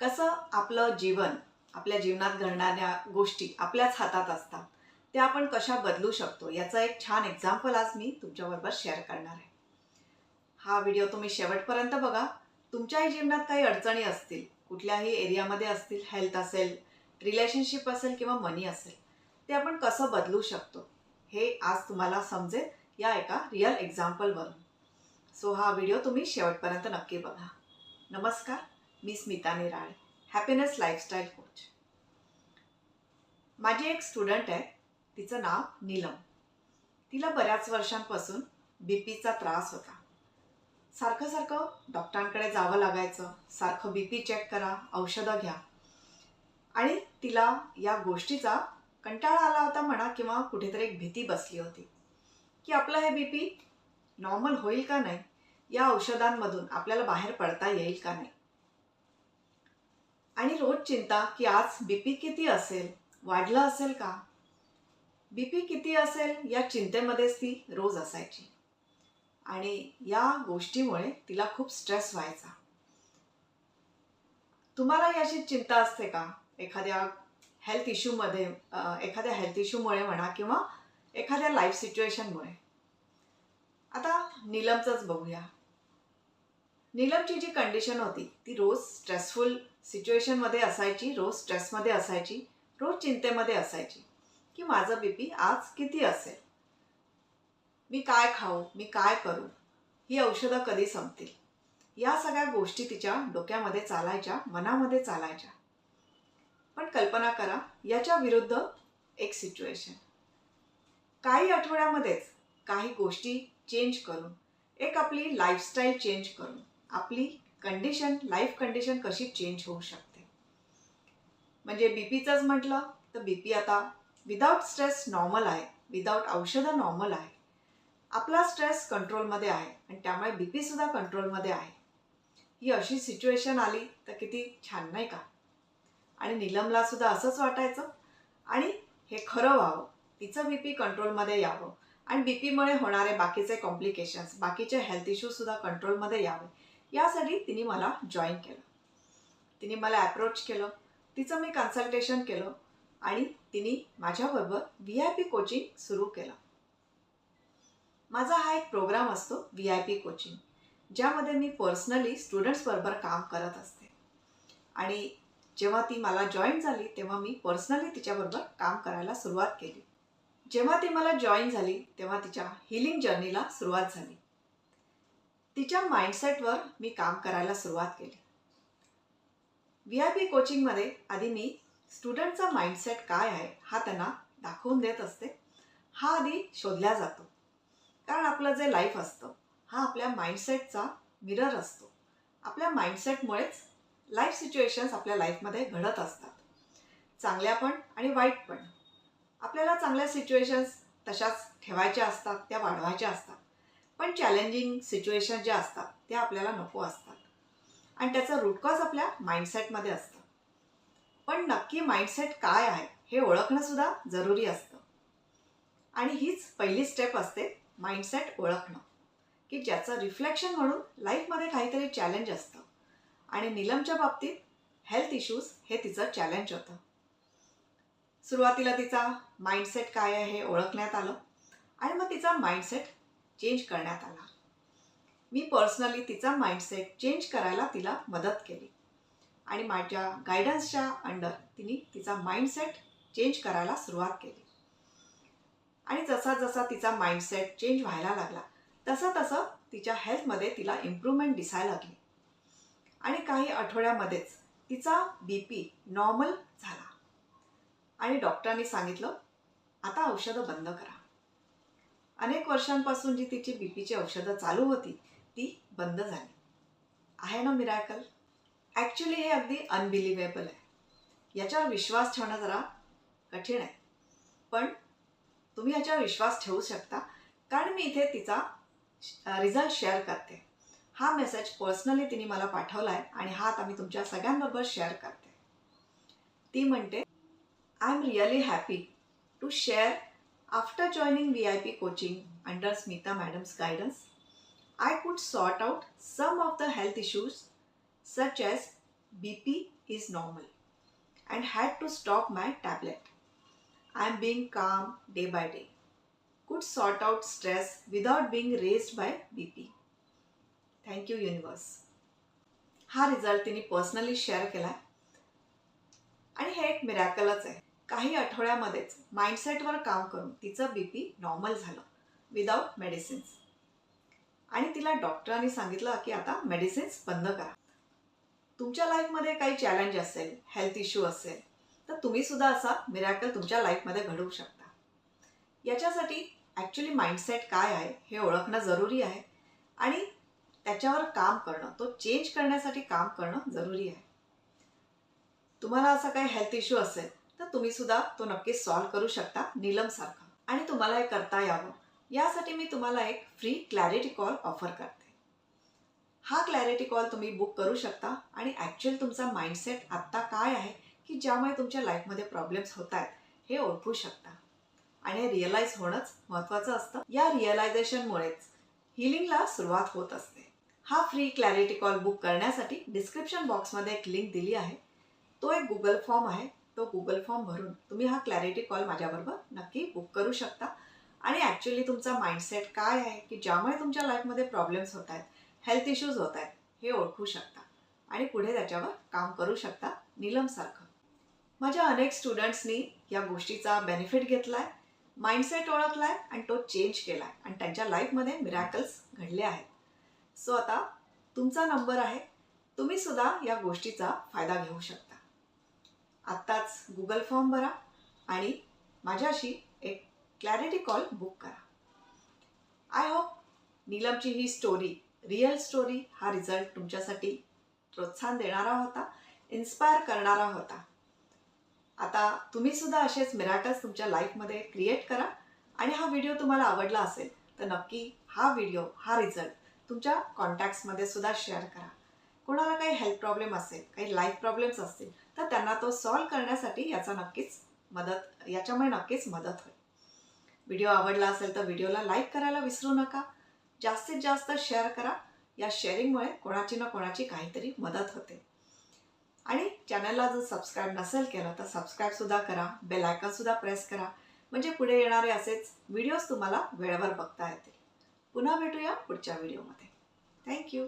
कसं आपलं जीवन आपल्या जीवनात घडणाऱ्या गोष्टी आपल्याच हातात असतात त्या आपण कशा बदलू शकतो याचं एक छान एक्झाम्पल आज मी तुमच्याबरोबर शेअर करणार आहे. हा व्हिडिओ तुम्ही शेवटपर्यंत बघा. तुमच्याही जीवनात काही अडचणी असतील कुठल्याही एरियामध्ये असतील हेल्थ असेल रिलेशनशिप असेल किंवा मनी असेल ते आपण कसं बदलू शकतो हे आज तुम्हाला समजेल या एका रिअल एक्झाम्पलवरून सो हा व्हिडिओ तुम्ही शेवटपर्यंत नक्की बघा. नमस्कार. मी Smita Nirale happiness lifestyle coach माझी एक स्टुडंट आहे तिचं नाव नीलम. तिला बऱ्याच वर्षांपासून बी पीचा त्रास होता. सारखं सारखं डॉक्टरांकडे जावं लागायचं सारखं बी पी चेक करा औषधं घ्या. आणि तिला या गोष्टीचा कंटाळा आला होता म्हणा किंवा कुठेतरी एक भीती बसली होती. की आपलं हे बी पी नॉर्मल होईल का नाही? या औषधांमधून आपल्याला बाहेर पडता येईल का नाही? आणि रोज चिंता की आज बी पी किती असेल? वाढलं असेल का? बी पी किती असेल या चिंतेमध्येच ती रोज असायची. आणि या गोष्टीमुळे तिला खूप स्ट्रेस व्हायचा. तुम्हाला याची चिंता असते का? एखाद्या हेल्थ इश्यूमध्ये एखाद्या हेल्थ इश्यूमुळे म्हणा किंवा एखाद्या लाईफ सिच्युएशनमुळे आता नीलमचंच बघूया. नीलमची जी कंडिशन होती ती रोज स्ट्रेसफुल सिच्युएशनमध्ये असायची रोज स्ट्रेसमध्ये असायची रोज चिंतेमध्ये असायची की माझं बी पी आज किती असेल? मी काय खाऊ? मी काय करू? ही औषधं कधी संपतील? या सगळ्या गोष्टी तिच्या डोक्यामध्ये चालायच्या मनामध्ये चालायच्या. पण कल्पना करा याच्या विरुद्ध एक सिच्युएशन. काही आठवड्यामध्येच काही गोष्टी चेंज करून एक आपली लाईफस्टाईल चेंज करून आपली कंडिशन लाईफ कंडिशन कशी चेंज होऊ शकते? म्हणजे बी पीचंच म्हटलं तर बी पी आता विदाऊट स्ट्रेस नॉर्मल आहे विदाऊट औषधं नॉर्मल आहे. आपला स्ट्रेस कंट्रोलमध्ये आहे आणि त्यामुळे बी पीसुद्धा कंट्रोलमध्ये आहे. ही अशी सिच्युएशन आली तर किती छान नाही का? आणि नीलमला सुद्धा असंच वाटायचं. आणि हे खरं व्हावं तिचं बी पी कंट्रोलमध्ये यावं. आणि बी पीमुळे होणारे बाकीचे कॉम्प्लिकेशन्स बाकीचे हेल्थ इश्यूजसुद्धा कंट्रोलमध्ये यावे. यासाठी तिने मला जॉईन केलं. तिने मला ॲप्रोच केलं. तिचं मी कन्सल्टेशन केलं आणि तिने माझ्याबरोबर व्ही आय पी कोचिंग सुरू केलं. माझा हा एक प्रोग्राम असतो व्ही आय पी कोचिंग ज्यामध्ये मी पर्सनली स्टुडंट्सबरोबर काम करत असते. आणि जेव्हा ती मला जॉईन झाली तेव्हा मी पर्सनली तिच्याबरोबर काम करायला सुरुवात केली. जेव्हा ती मला जॉईन झाली तेव्हा तिच्या हिलिंग जर्नीला सुरुवात झाली. तिच्या माइंडसेटवर मी काम करायला सुरुवात केली. व्ही आय पी कोचिंगमध्ये आधी मी स्टुडंटचा माइंडसेट काय आहे हा त्यांना दाखवून देत असते. हा आधी शोधला जातो. कारण आपलं जे लाईफ असतं हा आपल्या माइंडसेटचा मिरर असतो. आपल्या माइंडसेटमुळेच लाईफ सिच्युएशन्स आपल्या लाईफमध्ये घडत असतात. चांगल्या पण आणि वाईट पण. आपल्याला चांगल्या सिच्युएशन्स तशाच ठेवायच्या असतात त्या वाढवायच्या असतात. पण चॅलेंजिंग सिच्युएशन ज्या असतात त्या आपल्याला नको असतात. आणि त्याचं रूटकॉज आपल्या माइंडसेटमध्ये असतं. पण नक्की माइंडसेट काय आहे हे ओळखणंसुद्धा जरुरी असतं. आणि हीच पहिली स्टेप असते माइंडसेट ओळखणं. की ज्याचं रिफ्लेक्शन म्हणून लाईफमध्ये काहीतरी चॅलेंज असतं. आणि नीलमच्या बाबतीत हेल्थ इश्यूज हे तिचं चॅलेंज होतं. सुरुवातीला तिचा माइंडसेट काय आहे हे ओळखण्यात आलं. आणि मग तिचा माइंडसेट चेंज करण्यात आला. मी पर्सनली तिचा माइंडसेट चेंज करायला तिला मदत केली. आणि माझ्या गायडन्सच्या अंडर तिने तिचा माइंडसेट चेंज करायला सुरुवात केली. आणि जसा जसा तिचा माइंडसेट चेंज व्हायला लागला तसं तसं तिच्या हेल्थमध्ये तिला इम्प्रूव्हमेंट दिसायला लागली. आणि काही आठवड्यामध्येच तिचा बी पी नॉर्मल झाला. आणि डॉक्टरांनी सांगितलं आता औषधं बंद करा. अनेक वर्षांपासून जी तिची बी पीची औषधं चालू होती ती बंद झाली. आहे ना मिराकल ॲक्च्युली हे अगदी अनबिलिव्हेबल आहे. याच्यावर विश्वास ठेवणं जरा कठीण आहे. पण तुम्ही याच्यावर विश्वास ठेवू शकता कारण मी इथे तिचा रिझल्ट शेअर करते. हा मेसेज पर्सनली तिने मला पाठवला आहे आणि हा आता मी तुमच्या सगळ्यांबरोबर शेअर करते. ती म्हणते I am really happy to share after joining V I P coaching under Smita madam's guidance I could sort out some of the health issues such as B P is normal and had to stop my tablet I am being calm day by day could sort out stress without being raised by B P thank you universe हा result तिने personally share केला. आणि हे एक मिरॅकलच आहे. काही आठवड्यामध्येच माइंडसेटवर काम करून तिचं बी पी नॉर्मल झालं विदाऊट मेडिसिन्स आणि तिला डॉक्टरांनी सांगितलं की आता मेडिसिन्स बंद करा. तुमच्या लाईफमध्ये काही चॅलेंज असेल हेल्थ इश्यू असेल तर तुम्ही सुद्धा असा मिरॅकल तुमच्या लाईफमध्ये घडवू शकता. याच्यासाठी ॲक्च्युली माइंडसेट काय आहे हे ओळखणं जरुरी आहे आणि त्याच्यावर काम करणं तो चेंज करण्यासाठी काम करणं जरुरी आहे. तुम्हाला असा काही हेल्थ इश्यू असेल तुम्ही सुद्धा तो नक्कीच सॉल्व्ह करू शकता नीलमसारखं आणि तुम्हाला हे करता यावं. यासाठी मी तुम्हाला एक फ्री क्लॅरिटी कॉल ऑफर करते. हा क्लॅरिटी कॉल तुम्ही बुक करू शकता आणि ॲक्च्युअल तुमचा माइंडसेट आत्ता काय आहे की ज्यामुळे तुमच्या लाईफमध्ये प्रॉब्लेम्स होत आहेत हे ओळखू शकता. आणि हे रिअलाईज होणंच महत्त्वाचं असतं. या रिअलायझेशनमुळेच हिलिंगला सुरुवात होत असते. हा फ्री क्लॅरिटी कॉल बुक करण्यासाठी डिस्क्रिप्शन बॉक्समध्ये एक लिंक दिली आहे. तो एक गुगल फॉर्म आहे. तो गुगल फॉर्म भरून तुम्ही हा क्लॅरिटी कॉल माझ्याबरोबर नक्की बुक करू शकता. आणि ॲक्च्युली तुमचा माइंडसेट काय आहे की ज्यामुळे तुमच्या लाईफमध्ये प्रॉब्लेम्स होत आहेत हेल्थ इश्यूज होत आहेत हे ओळखू शकता. आणि पुढे त्याच्यावर काम करू शकता नीलमसारखं माझ्या अनेक स्टुडंट्सनी या गोष्टीचा बेनिफिट घेतला आहे माइंडसेट ओळखला आहे आणि तो चेंज केला आहे आणि त्यांच्या लाईफमध्ये मिरॅकल्स घडले आहेत. सो आता तुमचा नंबर आहे तुम्ही सुद्धा या गोष्टीचा फायदा घेऊ शकता. आत्ताच गुगल फॉर्म भरा आणि माझ्याशी एक क्लॅरिटी कॉल बुक करा. आय होप नीलमची ही स्टोरी रिअल स्टोरी हा रिझल्ट तुमच्यासाठी प्रोत्साहन देणारा होता इन्स्पायर करणारा होता. आता तुम्ही सुद्धा असेच मिराटस तुमच्या लाईफमध्ये क्रिएट करा आणि हा व्हिडिओ तुम्हाला आवडला असेल तर नक्की हा व्हिडिओ हा रिझल्ट तुमच्या कॉन्टॅक्ट्समध्ये सुद्धा शेअर करा. कोणाला काही हेल्थ प्रॉब्लेम असेल काही लाईफ प्रॉब्लेम्स असतील तर त्यांना तो सॉल्व करण्यासाठी याचा नक्कीच मदत याच्यामुळे नक्कीच मदत होईल. व्हिडिओ आवडला असेल तर व्हिडिओला लाईक करायला विसरू नका. जास्तीत जास्त शेअर करा. या शेअरिंगमुळे कोणाची ना कोणाची काहीतरी मदत होते. आणि चॅनलला जर सबस्क्राईब नसेल केलं तर सबस्क्राईबसुद्धा करा. बेल आयकनसुद्धा प्रेस करा. म्हणजे पुढे येणारे असेच व्हिडिओज तुम्हाला वेळेवर बघता येतील. पुन्हा भेटूया पुढच्या व्हिडिओमध्ये थँक्यू